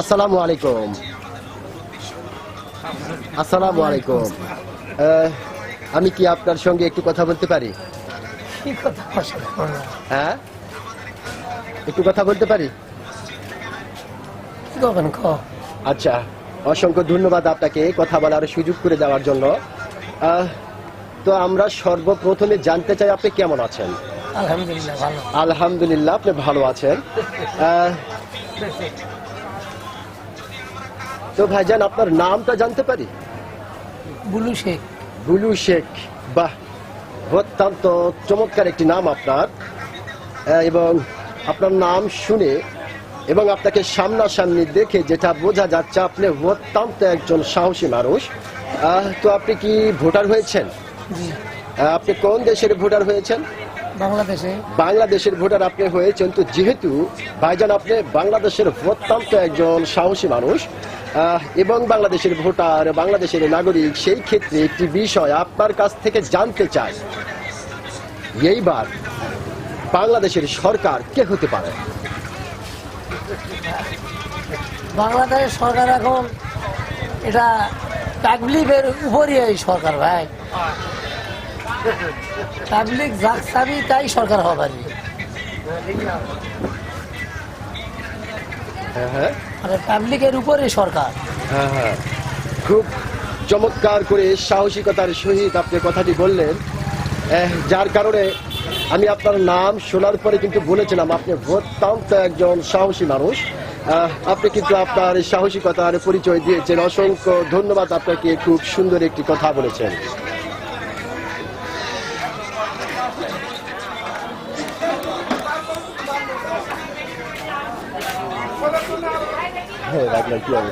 আসসালামু আলাইকুম। আসসালামু আলাইকুম। আমি কি আপনার সঙ্গে একটু কথা বলতে পারি? হ্যাঁ? একটু কথা বলতে পারি? আচ্ছা অসংখ্য ধন্যবাদ আপনাকে কথা বলার সুযোগ করে দেওয়ার জন্য। তো আমরা সর্বপ্রথমে জানতে চাই আপনি কেমন আছেন? আলহামদুলিল্লাহ আলহামদুলিল্লাহ আপনি ভালো আছেন। তো ভাইজান আপনার নামটা জানতে পারি? বুলু শেখ। বুলু শেখ। বাহ অত্যন্ত চমৎকার একটি নাম আপনার। এবং আপনার নাম শুনে এবং আপনাকে সামনাসামনি দেখে যেটা বোঝা যাচ্ছে আপনি অত্যন্ত একজন সাহসী মানুষ। তো আপনি কি ভোটার হয়েছেন? আপনি কোন দেশের ভোটার হয়েছেন? বাংলাদেশে। বাংলাদেশের ভোটার আপনি হয়েছেন তো যেহেতু ভাইজান আপনি বাংলাদেশের অত্যন্ত একজন সাহসী মানুষ এবং বাংলাদেশের ভোটার বাংলাদেশের নাগরিক সেই ক্ষেত্রে একটি বিষয় আপনার কাছ থেকে জানতে চাই। এইবার বাংলাদেশের সরকার কে হতে পারে? বাংলাদেশ সরকার এখন এটা পাবলিকের উপরই এই সরকার ভাই। পাবলিক যাক চাবি তাই সরকার হওয়া পারবে হ্যাঁ হ্যাঁ। মানে পাবলিকের উপরই সরকার। হ্যাঁ খুব চমৎকার করে সাহসিকতার সহিত আপনি কথাটি বললেন। যার কারণে আমি আপনার নাম শোনার পরে কিন্তু বলেছিলাম আপনি অত্যন্ত একজন সাহসী মানুষ। আপনি কিন্তু আপনার সাহসিকতার পরিচয় দিয়েছেন। অসংখ্য ধন্যবাদ আপনাকে খুব সুন্দর একটি কথা বলেছেন। রাখলাম কি হবে